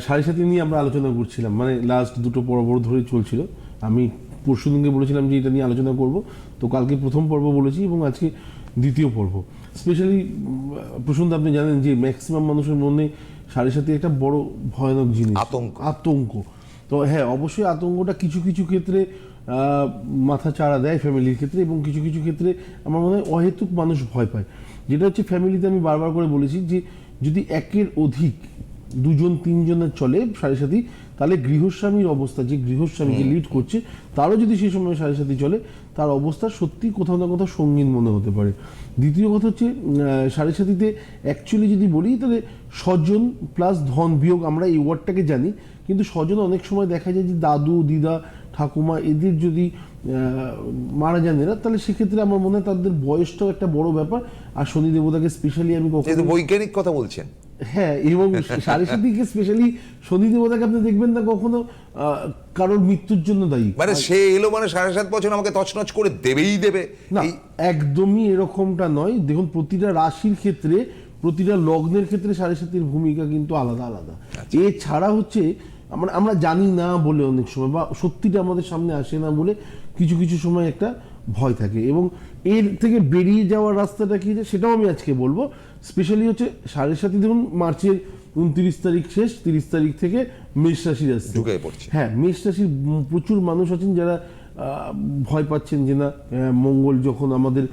সাড়ে সাথে নিয়ে আমরা আলোচনা করছিলাম। মানে লাস্ট দুটো পর্ব ধরে চলছিল। আমি পরশু দিনকে বলেছিলাম যে এটা নিয়ে আলোচনা করব। তো কালকে প্রথম পর্ব বলেছি এবং আজকে দ্বিতীয় পর্ব। স্পেশালি প্রসন্ত আপনি জানেন যে ম্যাক্সিমাম মানুষের মনে সাড়ে সাথে একটা বড় ভয়ানক জিনিস। আতঙ্ক। আতঙ্ক। তো হ্যাঁ অবশ্যই আতঙ্কটা কিছু কিছু ক্ষেত্রে মাথা চাড়া দেয় ফ্যামিলির ক্ষেত্রে এবং কিছু কিছু ক্ষেত্রে আমার মনে হয় অহেতুক মানুষ ভয় পায়। যেটা হচ্ছে ফ্যামিলিতে আমি বারবার করে বলেছি যে যদি একের অধিক দুজন তিনজনের চলে সাড়ে সাথী তাহলে গৃহস্বামীর অবস্থা যে গৃহস্বামী যে লিড করছে তারও যদি সেই সময় সাড়ে সাথী চলে তার অবস্থা সত্যি কোথাও না কোথাও সঙ্গীন মনে হতে পারে। দ্বিতীয় কথা হচ্ছে সাড়ে সাথীতে অ্যাকচুয়ালি যদি বলি তাহলে স্বজন প্লাস ধন বিয়োগ আমরা এই ওয়ার্ডটাকে জানি কিন্তু স্বজন অনেক সময় দেখা যায় যে দাদু দিদা ঠাকুমা এদের যদি মারা যান এরা তাহলে সেক্ষেত্রে আমার মনে হয় তাদের বয়সটাও একটা বড় ব্যাপার আর শনি দেবতাকে স্পেশালি আমি বৈজ্ঞানিক কথা বলছেন। হ্যাঁ এবং সাড়ে সাথীকে স্পেশালি শনি দেবতাকে আপনি দেখবেন না কখনো কারোর মৃত্যুর জন্য দায়ী। মানে সে এলো মানে সাড়ে সাত বছর আমাকে তছনছ করে দেবেই দেবে। না একদমই এরকমটা নয়। দেখুন প্রতিটা রাশির ক্ষেত্রে প্রতিটা লগ্নের ক্ষেত্রে সাড়ে সাতির ভূমিকা কিন্তু আলাদা আলাদা। এছাড়া হচ্ছে আমরা আমরা জানি না বলে অনেক সময় বা সত্যিটা আমাদের সামনে আসে না বলে কিছু কিছু সময় একটা ভয় থাকে। এবং এর থেকে বেরিয়ে যাওয়ার রাস্তাটা কি যে সেটাও আমি আজকে বলব। স্পেশালি হচ্ছে সাড়ে সাতি ধরুন মার্চের উনত্রিশ তারিখ শেষ তিরিশ তারিখ থেকে মেষ রাশি আসছে। পড়ছে। হ্যাঁ মেষ রাশির প্রচুর মানুষ আছেন যারা আহ, ভয় পাচ্ছেন যে না মঙ্গল যখন আমাদের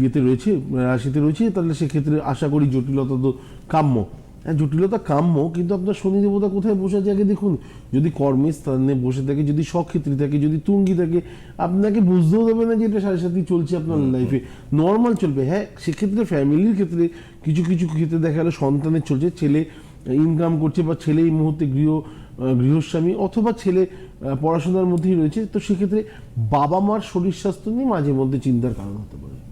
ইয়েতে রয়েছে রাশিতে রয়েছে তাহলে সেক্ষেত্রে আশা করি জটিলতা তো কাম্য। হ্যাঁ জটিলতা কাম্য কিন্তু আপনার শনি দেবতা কোথায় বসে আছে? আগে দেখুন যদি কর্মের স্থানে বসে থাকে যদি সক্ষেত্রী থাকে যদি তুঙ্গি থাকে আপনাকে বুঝতেও দেবে না যে এটা সাড়ে সাথে চলছে আপনার লাইফে নর্মাল চলবে। হ্যাঁ সেক্ষেত্রে ফ্যামিলির ক্ষেত্রে কিছু কিছু ক্ষেত্রে দেখা গেলো সন্তানের চলছে ছেলে ইনকাম করছে বা ছেলে এই মুহূর্তে গৃহ গৃহস্বামী অথবা ছেলে পড়াশোনার মধ্যেই রয়েছে তো সেক্ষেত্রে বাবা মার শরীর স্বাস্থ্য নিয়ে মাঝে মধ্যে চিন্তার কারণ হতে পারে।